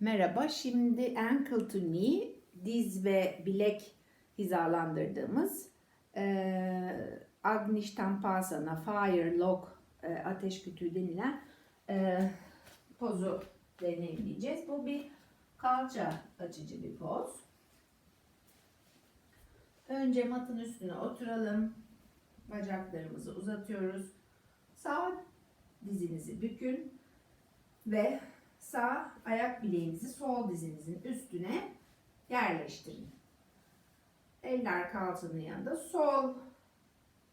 Merhaba, şimdi ankle to knee, diz ve bilek hizalandırdığımız e, Agnishthampasana, fire lock, e, ateş kütüğü denilen e, pozu deneyimleyeceğiz. Bu bir kalça açıcı bir poz. Önce matın üstüne oturalım. Bacaklarımızı uzatıyoruz. Sağ dizinizi bükün ve sağ ayak bileğinizi sol dizinizin üstüne yerleştirin. Eller kalçanın yanında sol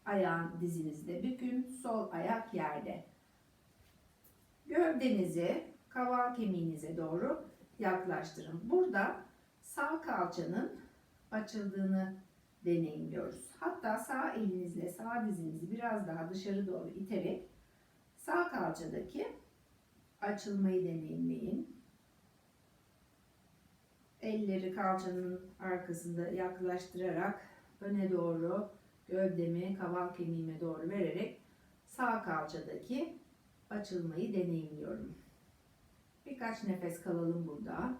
ayağın dizinizde bükün, sol ayak yerde. Gövdenizi kaval kemiğinize doğru yaklaştırın. Burada sağ kalçanın açıldığını deneyimliyoruz. Hatta sağ elinizle sağ dizinizi biraz daha dışarı doğru iterek sağ kalçadaki açılmayı deneyimleyin. Elleri kalçanın arkasında yaklaştırarak öne doğru gövdemi kaval kemiğime doğru vererek sağ kalçadaki açılmayı deneyimliyorum. Birkaç nefes kalalım burada.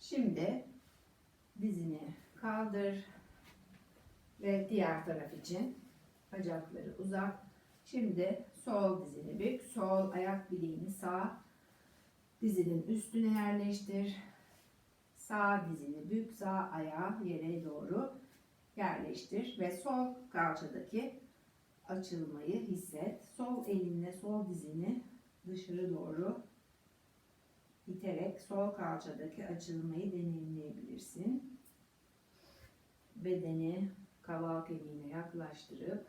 Şimdi dizini kaldır ve diğer taraf için bacakları uzat. Şimdi sol dizini bük, sol ayak bileğini sağ dizinin üstüne yerleştir. Sağ dizini bük, sağ ayağı yere doğru yerleştir ve sol kalçadaki açılmayı hisset. Sol elinle sol dizini dışarı doğru iterek sol kalçadaki açılmayı deneyimleyebilirsin. Bedeni kaval kemiğine yaklaştırıp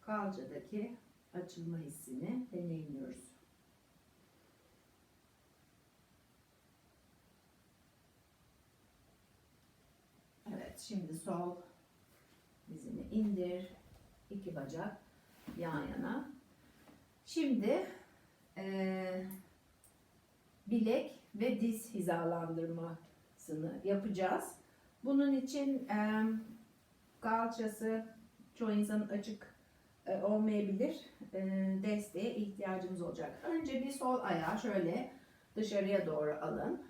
kalçadaki açılma hissini deneyimliyoruz. Evet, şimdi sol dizini indir. iki bacak yan yana. Şimdi eee bilek ve diz hizalandırmasını yapacağız. Bunun için e, kalçası çoğu insanın açık e, olmayabilir. E, desteğe ihtiyacımız olacak. Önce bir sol ayağı şöyle dışarıya doğru alın.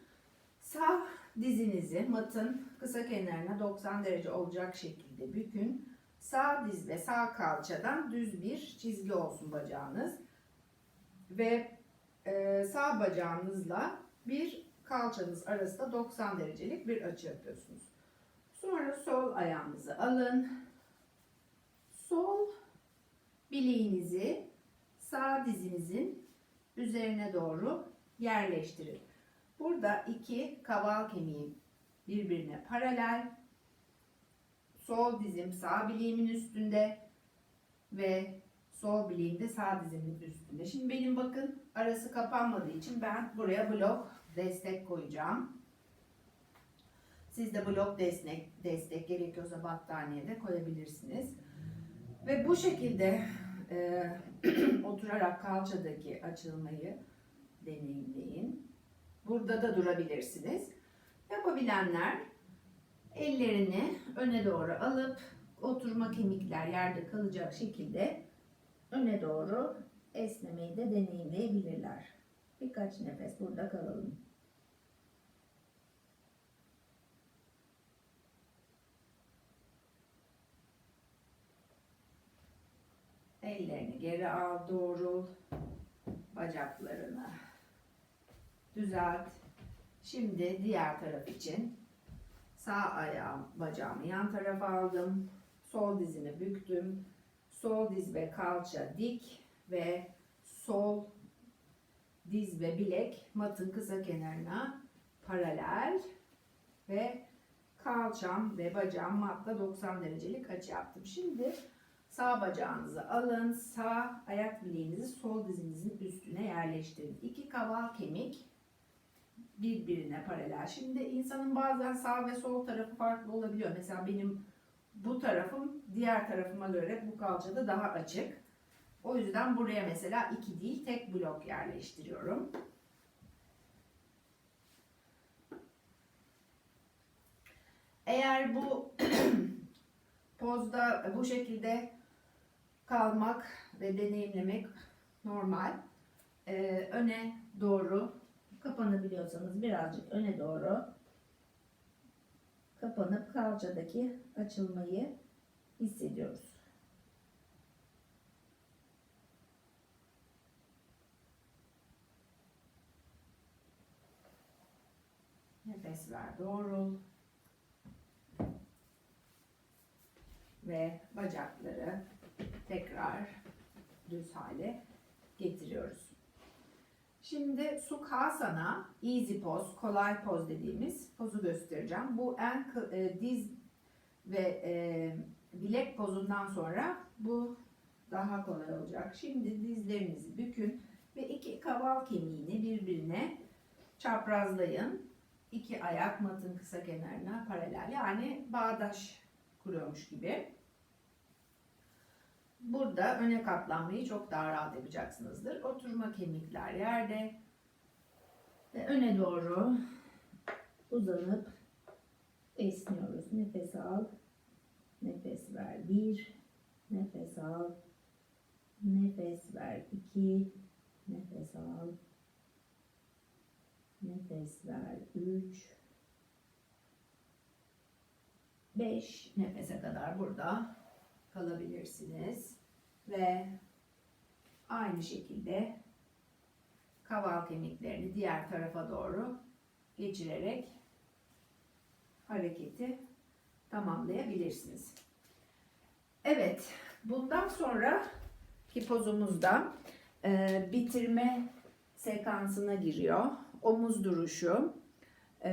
Sağ dizinizi matın kısa kenarına 90 derece olacak şekilde bükün. Sağ diz ve sağ kalçadan düz bir çizgi olsun bacağınız. Ve e, sağ bacağınızla bir kalçanız arasında 90 derecelik bir açı yapıyorsunuz. Sonra sol ayağınızı alın. Sol bileğinizi sağ dizinizin üzerine doğru yerleştirin. Burada iki kaval kemiği birbirine paralel. Sol dizim sağ bileğimin üstünde ve sol bileğim de sağ dizimin üstünde. Şimdi benim bakın arası kapanmadığı için ben buraya blok destek koyacağım. Siz de blok destek, destek gerekiyorsa battaniye de koyabilirsiniz. Ve bu şekilde e, oturarak kalçadaki açılmayı deneyimleyin. Burada da durabilirsiniz. Yapabilenler ellerini öne doğru alıp oturma kemikler yerde kalacak şekilde öne doğru esnemeyi de deneyimleyebilirler. Birkaç nefes burada kalalım. Ellerini geri al, doğrul. Bacaklarını düzelt. Şimdi diğer taraf için sağ ayağım, bacağımı yan tarafa aldım. Sol dizimi büktüm. Sol diz ve kalça dik ve sol diz ve bilek matın kısa kenarına paralel ve kalçam ve bacağım matta 90 derecelik açı yaptım. Şimdi sağ bacağınızı alın, sağ ayak bileğinizi sol dizinizin üstüne yerleştirin. İki kaval kemik birbirine paralel. Şimdi insanın bazen sağ ve sol tarafı farklı olabiliyor. Mesela benim bu tarafım diğer tarafıma göre bu kalçada daha açık. O yüzden buraya mesela iki değil tek blok yerleştiriyorum. Eğer bu pozda bu şekilde kalmak ve deneyimlemek normal. Ee, öne doğru kapanabiliyorsanız birazcık öne doğru kapanıp kalçadaki açılmayı hissediyoruz. Nefes ver doğrul. Ve bacakları tekrar düz hale getiriyoruz. Şimdi Sukhasana, easy poz, kolay poz dediğimiz pozu göstereceğim. Bu en e, diz ve e, bilek pozundan sonra bu daha kolay olacak. Şimdi dizlerinizi bükün ve iki kaval kemiğini birbirine çaprazlayın. İki ayak matın kısa kenarına paralel yani bağdaş kuruyormuş gibi. Burada öne katlanmayı çok daha rahat yapacaksınızdır. Oturma kemikler yerde ve öne doğru uzanıp esniyoruz. Nefes al, nefes ver. Bir, nefes al, nefes ver. İki, nefes al, nefes ver. Üç, beş nefese kadar burada kalabilirsiniz ve aynı şekilde kaval kemiklerini diğer tarafa doğru geçirerek hareketi tamamlayabilirsiniz. Evet, bundan sonra ki pozumuzda e, bitirme sekansına giriyor. Omuz duruşu, e,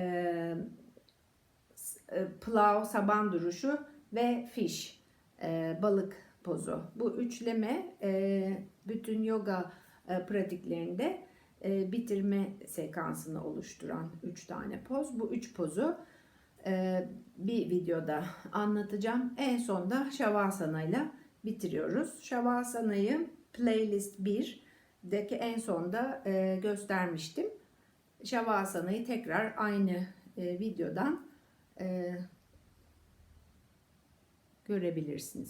e, plow, saban duruşu ve fish, e, balık pozu. Bu üçleme e, bütün yoga e, pratiklerinde e, bitirme sekansını oluşturan üç tane poz. Bu üç pozu e, bir videoda anlatacağım. En sonda Shavasana ile bitiriyoruz. Shavasana'yı playlist 1'deki en sonda e, göstermiştim. Shavasana'yı tekrar aynı e, videodan e, görebilirsiniz.